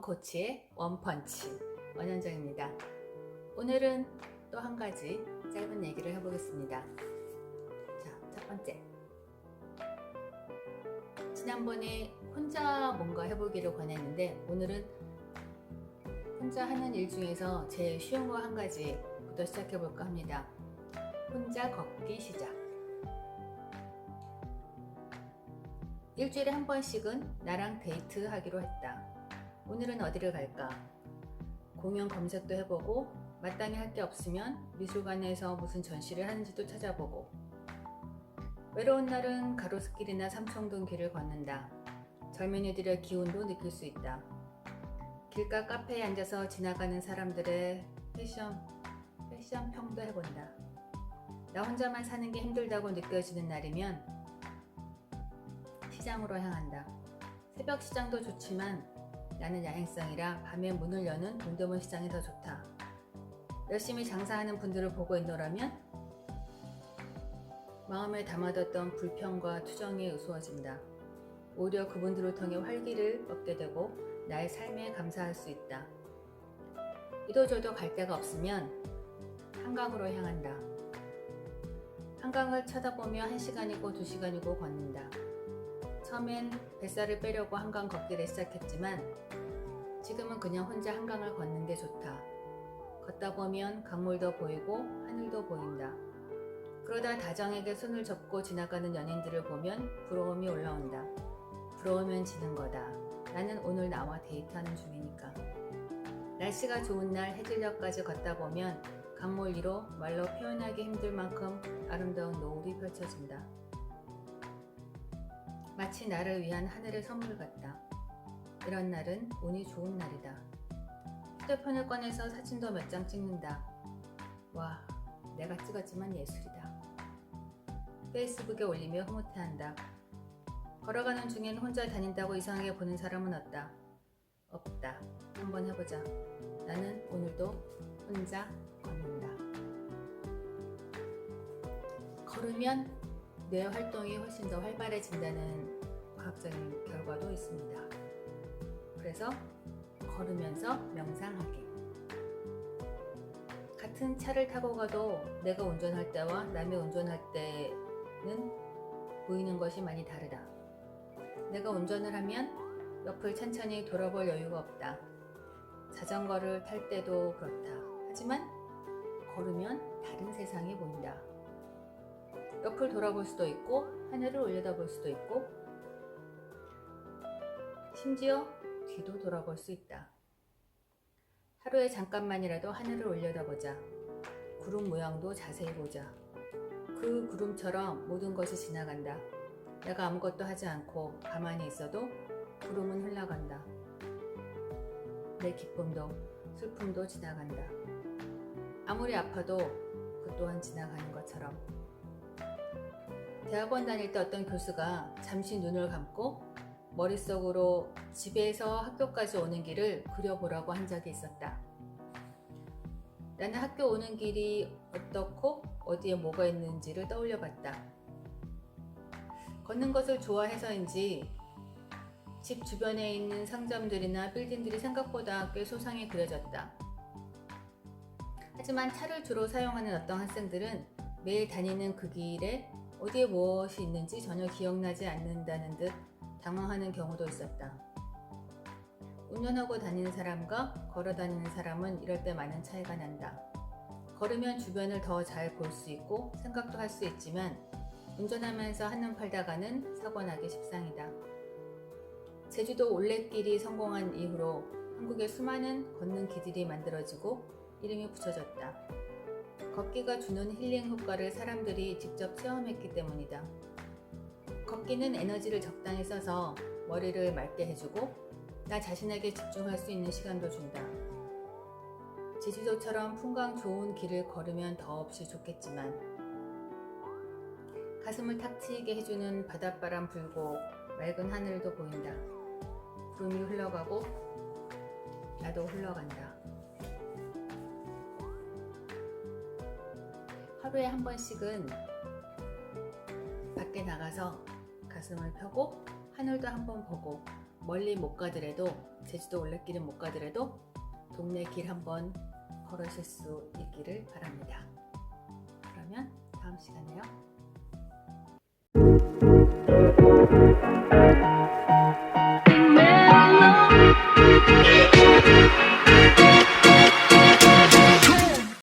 코치의 원펀치 원현정입니다. 오늘은 또 한 가지 짧은 얘기를 해보겠습니다. 자, 첫 번째. 지난번에 혼자 뭔가 해보기를 권했는데 오늘은 혼자 하는 일 중에서 제일 쉬운 거 한 가지부터 시작해볼까 합니다. 혼자 걷기 시작. 일주일에 한 번씩은 나랑 데이트 하기로 했다. 오늘은 어디를 갈까? 공연 검색도 해보고 마땅히 할 게 없으면 미술관에서 무슨 전시를 하는지도 찾아보고 외로운 날은 가로수길이나 삼청동 길을 걷는다. 젊은이들의 기운도 느낄 수 있다. 길가 카페에 앉아서 지나가는 사람들의 패션, 패션 평도 해본다. 나 혼자만 사는 게 힘들다고 느껴지는 날이면 시장으로 향한다. 새벽 시장도 좋지만 나는 야행성이라 밤에 문을 여는 동대문 시장이 더 좋다. 열심히 장사하는 분들을 보고 있노라면 마음에 담아뒀던 불평과 투정이 으스워진다. 오히려 그분들을 통해 활기를 얻게 되고 나의 삶에 감사할 수 있다. 이도저도 갈 데가 없으면 한강으로 향한다. 한강을 쳐다보며 한 시간이고 두 시간이고 걷는다. 처음엔 뱃살을 빼려고 한강 걷기를 시작했지만 지금은 그냥 혼자 한강을 걷는 게 좋다. 걷다 보면 강물도 보이고 하늘도 보인다. 그러다 다정에게 손을 접고 지나가는 연인들을 보면 부러움이 올라온다. 부러우면 지는 거다. 나는 오늘 나와 데이트하는 중이니까. 날씨가 좋은 날 해질녘까지 걷다 보면 강물 위로 말로 표현하기 힘들 만큼 아름다운 노을이 펼쳐진다. 마치 나를 위한 하늘의 선물 같다. 이런 날은 운이 좋은 날이다. 휴대폰을 꺼내서 사진도 몇 장 찍는다. 와, 내가 찍었지만 예술이다. 페이스북에 올리며 흐뭇해한다. 걸어가는 중엔 혼자 다닌다고 이상하게 보는 사람은 없다. 없다. 한번 해보자. 나는 오늘도 혼자 걷는다. 걸으면 뇌 활동이 훨씬 더 활발해진다는 과학적인 결과도 있습니다. 그래서 걸으면서 명상하기. 같은 차를 타고 가도 내가 운전할 때와 남이 운전할 때는 보이는 것이 많이 다르다. 내가 운전을 하면 옆을 천천히 돌아볼 여유가 없다. 자전거를 탈 때도 그렇다. 하지만 걸으면 다른 세상이 보인다. 옆을 돌아볼 수도 있고 하늘을 올려다볼 수도 있고 심지어 뒤도 돌아볼 수 있다. 하루에 잠깐만이라도 하늘을 올려다보자. 구름 모양도 자세히 보자. 그 구름처럼 모든 것이 지나간다. 내가 아무것도 하지 않고 가만히 있어도 구름은 흘러간다. 내 기쁨도 슬픔도 지나간다. 아무리 아파도 그 또한 지나가는 것처럼. 대학원 다닐 때 어떤 교수가 잠시 눈을 감고 머릿속으로 집에서 학교까지 오는 길을 그려보라고 한 적이 있었다. 나는 학교 오는 길이 어떻고 어디에 뭐가 있는지를 떠올려 봤다. 걷는 것을 좋아해서인지 집 주변에 있는 상점들이나 빌딩들이 생각보다 꽤 소상히 그려졌다. 하지만 차를 주로 사용하는 어떤 학생들은 매일 다니는 그 길에 어디에 무엇이 있는지 전혀 기억나지 않는다는 듯 당황하는 경우도 있었다. 운전하고 다니는 사람과 걸어 다니는 사람은 이럴 때 많은 차이가 난다. 걸으면 주변을 더 잘 볼 수 있고 생각도 할 수 있지만 운전하면서 한눈 팔다가는 사고 나기 십상이다. 제주도 올레길이 성공한 이후로 한국에 수많은 걷는 길들이 만들어지고 이름이 붙여졌다. 걷기가 주는 힐링 효과를 사람들이 직접 체험했기 때문이다. 걷기는 에너지를 적당히 써서 머리를 맑게 해주고 나 자신에게 집중할 수 있는 시간도 준다. 제주도처럼 풍광 좋은 길을 걸으면 더없이 좋겠지만 가슴을 탁 트이게 해주는 바닷바람 불고 맑은 하늘도 보인다. 구름이 흘러가고 나도 흘러간다. 하루에 한 번씩은 밖에 나가서 가슴을 펴고 하늘도 한번 보고 멀리 못 가더라도 제주도 올레길은 못 가더라도 동네 길 한번 걸으실 수 있기를 바랍니다. 그러면 다음 시간에요.